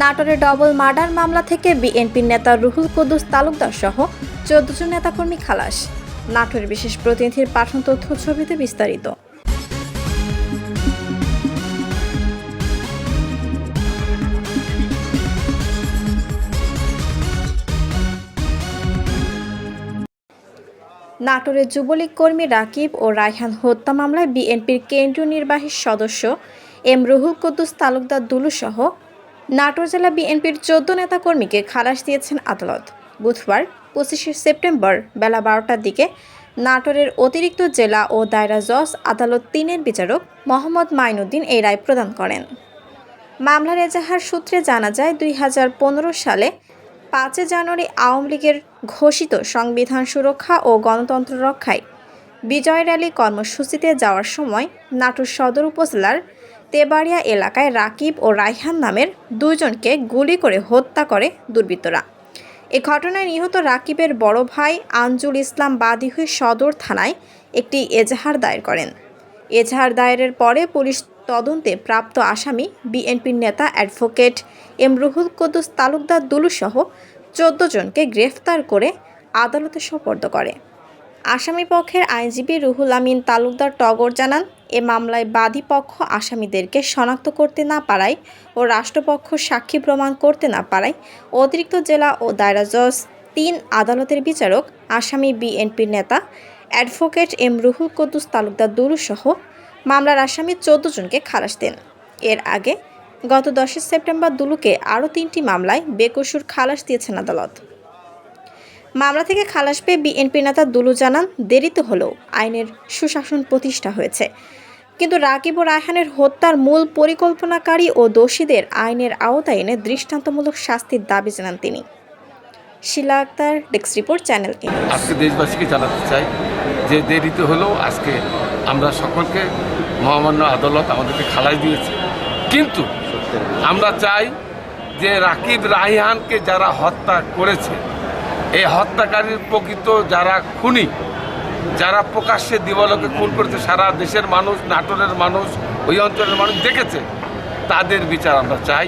নাটোরে double murder মামলা থেকে বিএনপির নেতা রুহুল কুদ্দুস তালুকদার সহ চোদ্দ জন নেতাকর্মী খালাস। নাটোরের বিশেষ প্রতিনিধির পাঠন তথ্য ছবিতে বিস্তারিত। নাটোরের যুবলীগ কর্মী রাকিব ও রায়হান হত্যা মামলায় বিএনপির কেন্দ্রীয় নির্বাহী সদস্য এম রুহুল কুদ্দুস তালুকদার দুলু সহ নাটোর জেলা বিএনপির চোদ্দ নেতাকর্মীকে খালাস দিয়েছেন আদালত। বুধবার পঁচিশে সেপ্টেম্বর বেলা বারোটার দিকে নাটোরের অতিরিক্ত জেলা ও দায়রা জজ আদালত তিনের বিচারক মোহাম্মদ মাইনুদ্দিন এই রায় প্রদান করেন। মামলার এজাহার সূত্রে জানা যায়, দুই হাজার পনেরো সালে পাঁচই জানুয়ারি আওয়ামী লীগের ঘোষিত সংবিধান সুরক্ষা ও গণতন্ত্র রক্ষায় বিজয় র্যালি কর্মসূচিতে যাওয়ার সময় নাটোর সদর উপজেলার তেবাড়িয়া এলাকায় রাকিব ও রাইহান নামের দুজনকে গুলি করে হত্যা করে দুর্বৃত্তরা। এ ঘটনায় নিহত রাকিবের বড় ভাই আঞ্জুল ইসলাম বাদী হয়ে সদর থানায় একটি এজাহার দায়ের করেন। এজাহার দায়েরের পরে পুলিশ তদন্তে প্রাপ্ত আসামি বিএনপির নেতা অ্যাডভোকেট এম রুহুল কুদ্দুস তালুকদার দুলুসহ চোদ্দ জনকে গ্রেফতার করে আদালতে সোপর্দ করে। আসামি পক্ষের আইনজীবী রুহুল আমিন তালুকদার টগর জানান এ মামলায় বাদী পক্ষ আসামিদেরকে শনাক্ত করতে না পারায় ও রাষ্ট্রপক্ষ সাক্ষী প্রমাণ করতে না পারায় অতিরিক্ত জেলা ও দায়রা জজ তিন আদালতের বিচারক, আসামি বিএনপির নেতা, অ্যাডভোকেট এম রুহুল কুদ্দুস তালুকদার দুলুসহ মামলার আসামি চোদ্দ জনকে খালাস দেন। এর আগে গত দশই সেপ্টেম্বর দুলুকে আরও তিনটি মামলায় বেকসুর খালাস দিয়েছেন আদালত। মামলা থেকে খালাস পেয়ে বিএনপি নেতা দুলু জানান দেরিতে হলেও আইনের সুশাসন প্রতিষ্ঠা হয়েছে। কিন্তু রাকিব ও রায়হানের হত্যার মূল পরিকল্পনাকারী ও দোষীদের আইনের আওতায় এনে দৃষ্টান্তমূলক শাস্তির দাবি জানান তিনি। Shila Akter, desk report, channel আজকে দেশবাসীকে জানাতে চাই যে দেরিতে হলেও আজকে আমরা সকলকে মহামান্য আদালত আমাদেরকে খালাই দিয়েছে। কিন্তু আমরা চাই যে রাকিব রাহিহানকে যারা হত্যা করেছে এই হত্যাকারীর প্রকৃত যারা খুনি, যারা প্রকাশ্যে দিবালোকে খুন করেছে, সারা দেশের মানুষ, নাটোরের মানুষ, ওই অঞ্চলের মানুষ দেখেছে, তাদের বিচার আমরা চাই।